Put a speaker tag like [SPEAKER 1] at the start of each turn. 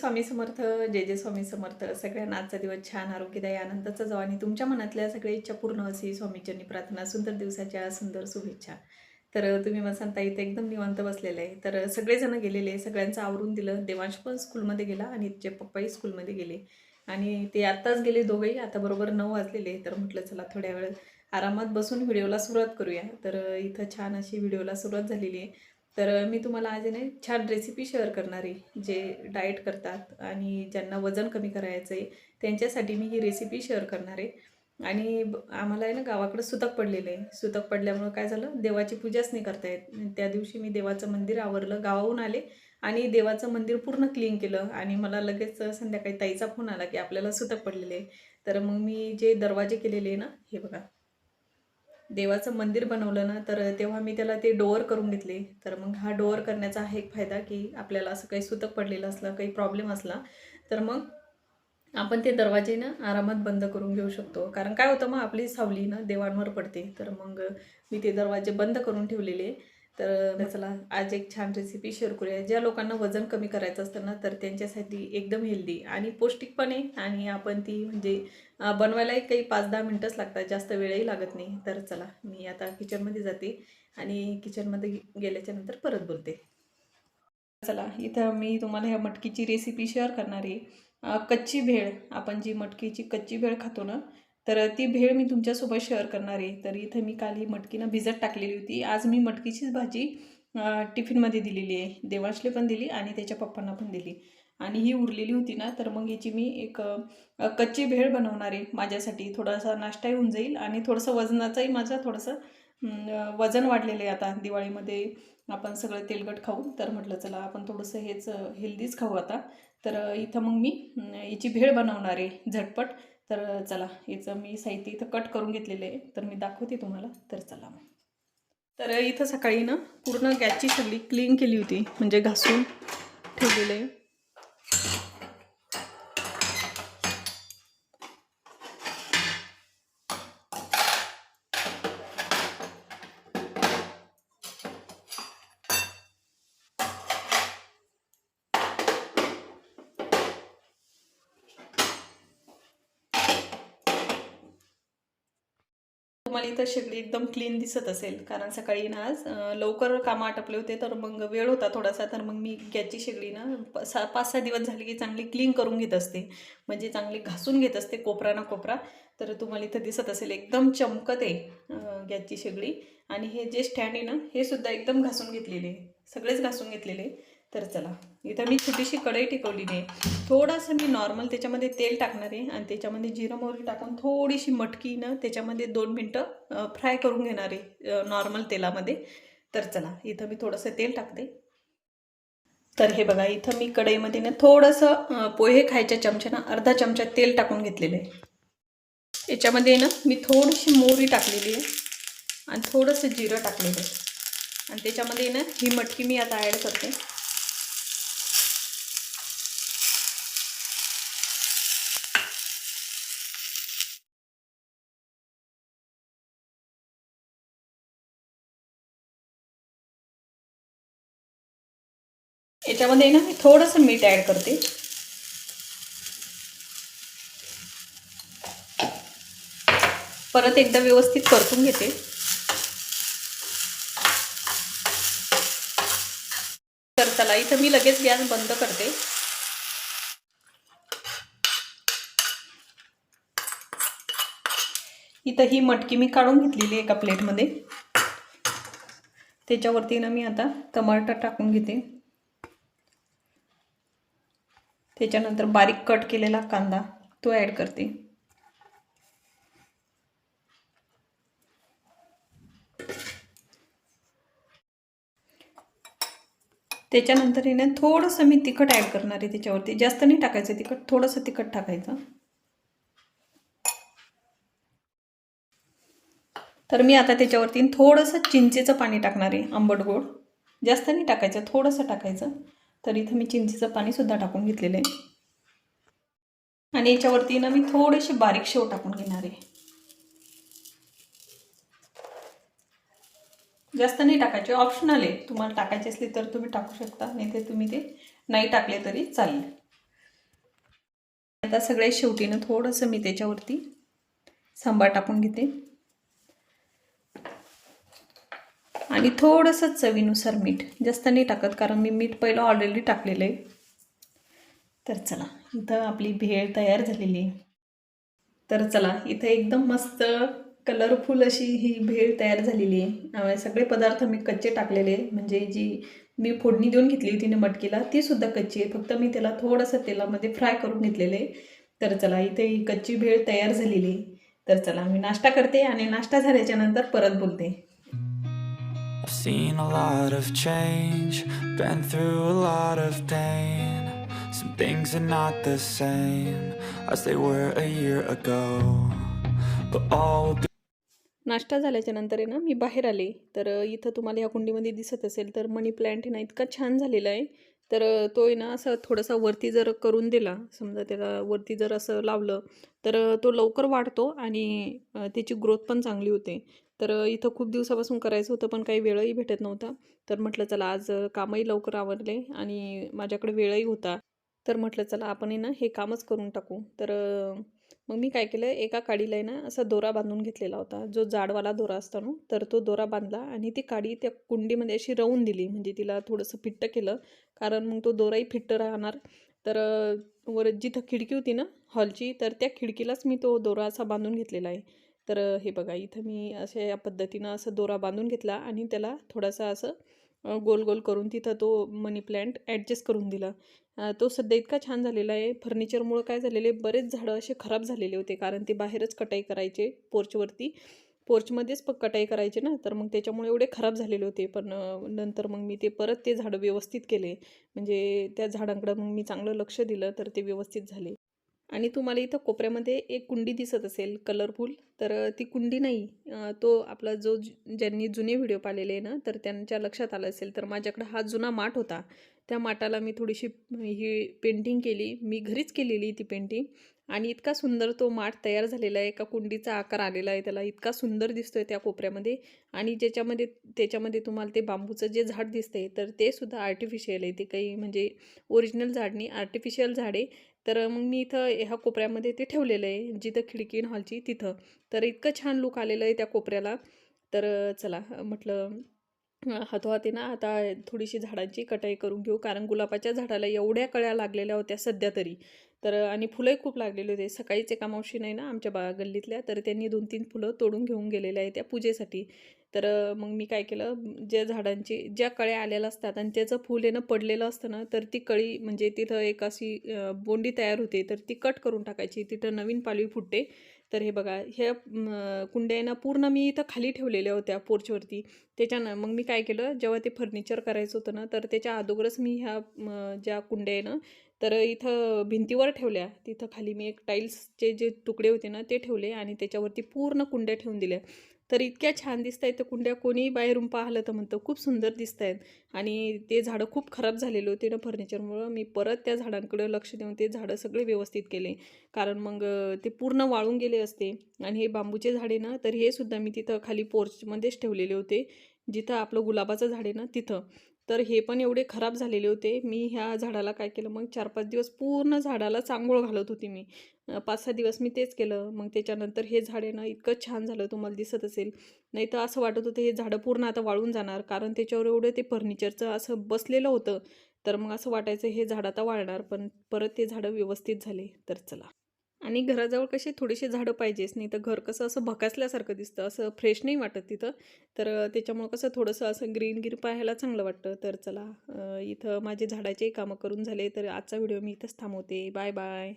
[SPEAKER 1] स्वामी समर्थ जय जय स्वामी समर्थ. सगळ्यांना आजचा दिवस छान आरोग्यदायी आनंदाचा जाऊ आणि तुमच्या मनातल्या सगळ्या इच्छा पूर्ण अशी स्वामीचरणी प्रार्थना सुंदर दिवसाच्या सुंदर शुभेच्छा. तर तुम्ही मसांता इथे एकदम निवांत बसलेले आहे. तर सगळेजण गेलेले सगळ्यांचं आवरून दिलं. देवांश पण स्कूलमध्ये गेला आणि तिचे पप्पाही स्कूलमध्ये गेले. आणि ते आत्ताच गेले दोघेही. आता बरोबर नऊ वाजलेले तर म्हटलं चला थोड्या वेळ आरामात बसून व्हिडिओला सुरुवात करूया. तर इथं छान अशी व्हिडिओला सुरुवात झालेली आहे. तर मी तुम्हाला आज आहे ना छान रेसिपी शेअर करणार आहे जे डाएट करतात आणि ज्यांना वजन कमी करायचं आहे त्यांच्यासाठी मी ही रेसिपी शेअर करणार आहे. आणि ब- आम्हाला आहे ना गावाकडं सुतक पडलेलं आहे. सुतक पडल्यामुळं काय झालं देवाची पूजाच नाही करता येत त्या दिवशी मी देवाचं मंदिर आवरलं गावाहून आले आणि देवाचं मंदिर पूर्ण क्लीन केलं आणि मला लगेच संध्याकाळी ताईचा फोन आला की आपल्याला सुतक पडलेले आहे. तर मग मी जे दरवाजे केलेले आहे ना हे बघा. देवाचं मंदिर बनवलं ना तर तेव्हा मी त्याला ते डोअर करून घेतले. तर मग हा डोअर करण्याचा हा एक फायदा की आपल्याला असं काही सुतक पडलेलं असलं काही प्रॉब्लेम असला तर मग आपण ते दरवाजे ना आरामात बंद करून घेऊ शकतो. कारण काय होतं मग आपली सावली ना देवांवर पडते. तर मग मी ते दरवाजे बंद करून ठेवलेले. तर चला आज एक छान रेसिपी शेअर करूया. ज्या लोकांना वजन कमी करायचं असतं ना तर त्यांच्यासाठी एकदम हेल्दी आणि पौष्टिक पण आहे आणि आपण ती म्हणजे बनवायलाही काही पाच दहा मिनटंच लागतात. जास्त वेळही लागत नाही. तर चला मी आता किचनमध्ये जाते आणि किचनमध्ये गेल्याच्यानंतर परत बोलते. चला इथं मी तुम्हाला ह्या मटकीची रेसिपी शेअर करणार आहे. कच्ची भेळ. आपण जी मटकीची कच्ची भेळ खातो ना तर ती भेळ मी तुमच्यासोबत शेअर करणार आहे. तर इथं मी काल ही मटकीनं भिजत टाकलेली होती. आज मी मटकीचीच भाजी टिफिनमध्ये दिलेली आहे. देवाशले पण दिली आणि त्याच्या पप्पांना पण दिली. आणि ही उरलेली होती ना तर मग याची मी एक कच्ची भेळ बनवणार आहे माझ्यासाठी. थोडासा नाश्ताही होऊन जाईल आणि थोडंसं वजनाचाही माझं थोडंसं वजन वाढलेलं आहे आता. दिवाळीमध्ये आपण सगळं तेलकट खाऊ. तर म्हटलं चला आपण थोडंसं हेच हेल्दीच खाऊ आता. तर इथं मग मी याची भेळ बनवणार आहे झटपट. तर चला याचं मी साहित्य इथं कट करून घेतलेलं आहे. तर मी दाखवते तुम्हाला. तर चला मग. तर इथं सकाळी ना पूर्ण गॅसची सगळी क्लीन केली होती. म्हणजे घासून ठेवलेलं आहे. तुम्हाला इथं शेगडी एकदम क्लीन दिसत असेल. कारण सकाळी ना आज लवकर कामं आटपले होते तर मग वेळ होता थोडासा तर मग मी गॅसची शेगडी ना सा पाच सहा दिवस झाले की चांगली क्लीन करून घेत असते. म्हणजे चांगली घासून घेत असते कोपरा ना कोपरा. तर तुम्हाला इथं दिसत असेल एकदम चमकत आहे गॅसची शेगडी आणि हे जे स्टँड आहे ना हे सुद्धा एकदम घासून घेतलेले. सगळेच घासून घेतलेले. तर चला. इथं मी छोटीशी कढई टिकवलेली आहे. थोडंसं मी नॉर्मल त्याच्यामध्ये तेल टाकणार आहे आणि त्याच्यामध्ये जिरं मोहरी टाकून थोडीशी मटकीनं त्याच्यामध्ये दोन मिनटं फ्राय करून घेणार आहे नॉर्मल तेलामध्ये. तर चला इथं मी थोडंसं तेल टाकते. तर हे बघा इथं मी कढईमध्ये ना थोडंसं पोहे खायच्या चमच्यानं अर्धा चमचा तेल टाकून घेतलेलं आहे. याच्यामध्ये ना मी थोडीशी मोहरी टाकलेली आहे आणि थोडंसं जिरं टाकलेलं आहे. आणि त्याच्यामध्ये ना ही मटकी मी आता ॲड करते. याच्यामध्ये ना मी थोडंसं मीठ ॲड करते. परत एकदा व्यवस्थित परतून घेते. तर चला इथं मी लगेच गॅस बंद करते. इथं ही मटकी मी काढून घेतलेली आहे एका प्लेटमध्ये त्याच्यावरती ना मी आता टमाटर टाकून घेते. त्याच्यानंतर बारीक कट केलेला कांदा तो ॲड करते. त्याच्यानंतर हिने ना थोडंसं मी तिखट ॲड करणार आहे त्याच्यावरती. जास्त नाही टाकायचं तिखट थोडंसं तिखट टाकायचं. तर मी आता त्याच्यावरती थोडंसं चिंचेचं पाणी टाकणार आहे आंबट गोड. जास्त नाही टाकायचं थोडंसं टाकायचं. तर इथं मी चिंचेचं पाणीसुद्धा टाकून घेतलेलं आहे. आणि याच्यावरती ना मी थोडेसे बारीक शेव टाकून घेणार आहे. जास्त नाही टाकायचे ऑप्शनल आहे. तुम्हाला टाकायचे असले तर तुम्ही टाकू शकता नाही ते तुम्ही ते नाही टाकले तरी चालेल. आता सगळ्यात शेवटीनं थोडंसं मी त्याच्यावरती सांबार टाकून घेते. आणि थोडंसं चवीनुसार मीठ. जास्त नाही टाकत कारण मी मीठ पहिलं ऑलरेडी टाकलेलं आहे. तर चला इथं आपली भेळ तयार झालेली आहे. तर चला इथं एकदम मस्त कलरफुल अशी ही भेळ तयार झालेली आहे. सगळे पदार्थ मी कच्चे टाकलेले म्हणजे जी मी फोडणी देऊन घेतली होती ना मटकीला ती सुद्धा कच्ची आहे. फक्त मी त्याला थोडंसं तेलामध्ये फ्राय करून घेतलेले आहे. तर चला इथे ही कच्ची भेळ तयार झालेली आहे. तर चला मी नाश्ता करते आणि नाश्ता झाल्याच्यानंतर परत बोलते.
[SPEAKER 2] I've seen a lot of change, been through a lot of pain. Some things are not the same as they were a year ago. But all be
[SPEAKER 1] नाश्ता झाल्याच्यानंतर आहे ना मी बाहेर आले तर इथं तुम्हाला या कुंडीमध्ये दिसत असेल तर मनी प्लॅन्ट आहे ना इतका छान झालेला आहे तर तो आहे ना असं थोडासा वरती जर करून दिला समजा त्याला वरती जर असं लावलं तर तो लवकर वाढतो आणि त्याची ग्रोथ पण चांगली होते तर इथं खूप दिवसापासून करायचं होतं पण काही वेळही भेटत नव्हता. तर म्हटलं चला आज कामही लवकर आवरले आणि माझ्याकडे वेळही होता. तर म्हटलं चला आपण आहे ना हे कामच करून टाकू. तर मग मी काय केलं एका काडीला आहे ना असा दोरा बांधून घेतलेला होता. जो जाडवाला दोरा असतो ना तर तो दोरा बांधला आणि ती काडी त्या कुंडीमध्ये अशी रवून दिली. म्हणजे तिला थोडंसं फिट्ट केलं कारण मग तो दोराही फिट्ट राहणार. तर वर जिथं खिडकी होती ना हॉलची तर त्या खिडकीलाच मी तो दोरा असा बांधून घेतलेला आहे. तर हे बघा इथं मी अशा या पद्धतीनं असं दोरा बांधून घेतला आणि त्याला थोडासा असं गोल गोल करून तिथं तो मनी प्लॅन्ट ॲडजस्ट करून दिला. तो सध्या इतका छान झालेला आहे. फर्निचरमुळं काय झालेले बरेच झाडं असे खराब झालेले होते कारण ते बाहेरच कटाई करायचे पोर्चवरती. पोर्चमध्येच पक कटाई करायचे ना तर मग त्याच्यामुळे एवढे खराब झालेले होते. पण नंतर मग मी ते परत ते झाडं व्यवस्थित केले. म्हणजे त्या झाडांकडं मग मी चांगलं लक्ष दिलं तर ते व्यवस्थित झाले. आणि तुम्हाला इथं कोपऱ्यामध्ये एक कुंडी दिसत असेल कलरफुल तर ती कुंडी नाही तो आपला जो ज्यांनी जुने व्हिडिओ पाहिलेले आहे ना तर त्यांच्या लक्षात आलं असेल. तर माझ्याकडे हा जुना माठ होता. त्या माठाला मी थोडीशी ही पेंटिंग केली. मी घरीच केलेली ती पेंटिंग आणि इतका सुंदर तो माठ तयार झालेला आहे. एका कुंडीचा आकार आलेला आहे त्याला. इतका सुंदर दिसतोय त्या कोपऱ्यामध्ये. आणि ज्याच्यामध्ये त्याच्यामध्ये तुम्हाला ते बांबूचं जे झाड दिसतंय तर ते सुद्धा आर्टिफिशियल आहे. ते काही म्हणजे ओरिजिनल झाड नाही आर्टिफिशियल झाड आहे. तर मग मी इथं ह्या कोपऱ्यामध्ये ते ठेवलेलं आहे जिथं खिडकी हॉलची तिथं. तर इतकं छान लुक आलेलं आहे त्या कोपऱ्याला. तर चला म्हटलं हातोहातीनं ना आता थोडीशी झाडांची कटाई करून घेऊ. कारण गुलाबाच्या झाडाला एवढ्या कळ्या लागलेल्या होत्या सध्या तरी. तर आणि फुलंही खूप लागलेले होते. सकाळीच एका मावशी नाही ना आमच्या बा गल्लीतल्या तर त्यांनी दोन तीन फुलं तोडून घेऊन गेलेले आहेत त्या पूजेसाठी. तर मग मी काय केलं ज्या झाडांची ज्या कळ्या आलेल्या असतात आणि त्याचं फुल येणं पडलेलं असतं ना तर ती कळी म्हणजे तिथं एक अशी बोंडी तयार होते. तर ती कट करून टाकायची. तिथं नवीन पालवी फुटते. तर हे बघा ह्या कुंड्या आहे ना पूर्ण मी इथं खाली ठेवलेल्या होत्या पोर्चवरती. त्याच्यानं मग मी काय केलं जेव्हा ते फर्निचर करायचं होतं ना तर त्याच्या अगोदरच मी ह्या ज्या कुंड्या आहे ना तर इथं भिंतीवर ठेवल्या. तिथं खाली मी एक टाईल्सचे जे तुकडे होते ना ते ठेवले आणि त्याच्यावरती पूर्ण कुंड्या ठेवून दिल्या. तर इतक्या छान दिसत आहेत त्या कुंड्या कोणीही बाहेरून पाहिलं तर म्हणतं खूप सुंदर दिसत आहेत आणि ते झाडं खूप खराब झालेले होते ना फर्निचरमुळं. मी परत त्या झाडांकडे लक्ष देऊन ते झाडं सगळे व्यवस्थित केले. कारण मग ते पूर्ण वाळून गेले असते. आणि हे बांबूचे झाडे ना तर हे सुद्धा मी तिथं खाली पोर्चमध्येच ठेवलेले होते. जिथं आपलं गुलाबाचं झाड आहे ना तिथं. तर हे पण एवढे खराब झालेले होते. मी ह्या झाडाला काय केलं मग चार पाच दिवस पूर्ण झाडाला चांगोळ घालत होती मी. पाच सहा दिवस मी तेच केलं. मग त्याच्यानंतर हे झाड आहे ना इतकं छान झालं तुम्हाला दिसत असेल. नाही तर असं वाटत होतं हे झाडं पूर्ण आता वाळून जाणार. कारण त्याच्यावर एवढं ते फर्निचरचं असं बसलेलं होतं. तर मग असं वाटायचं हे झाड आता वाळणार. पण परत ते झाडं व्यवस्थित झाले तर चला. आणि घराजवळ कशी थोडीशी झाडं पाहिजेच नाही तर घर कसं असं भकासल्यासारखं दिसतं असं फ्रेश नाही वाटत तिथं. तर त्याच्यामुळं कसं थोडंसं असं ग्रीन गिर पाहायला चांगलं वाटतं. तर चला इथं माझे झाडाचे कामं करून झाले. तर आजचा व्हिडिओ मी इथंच थांबवते. Bye bye.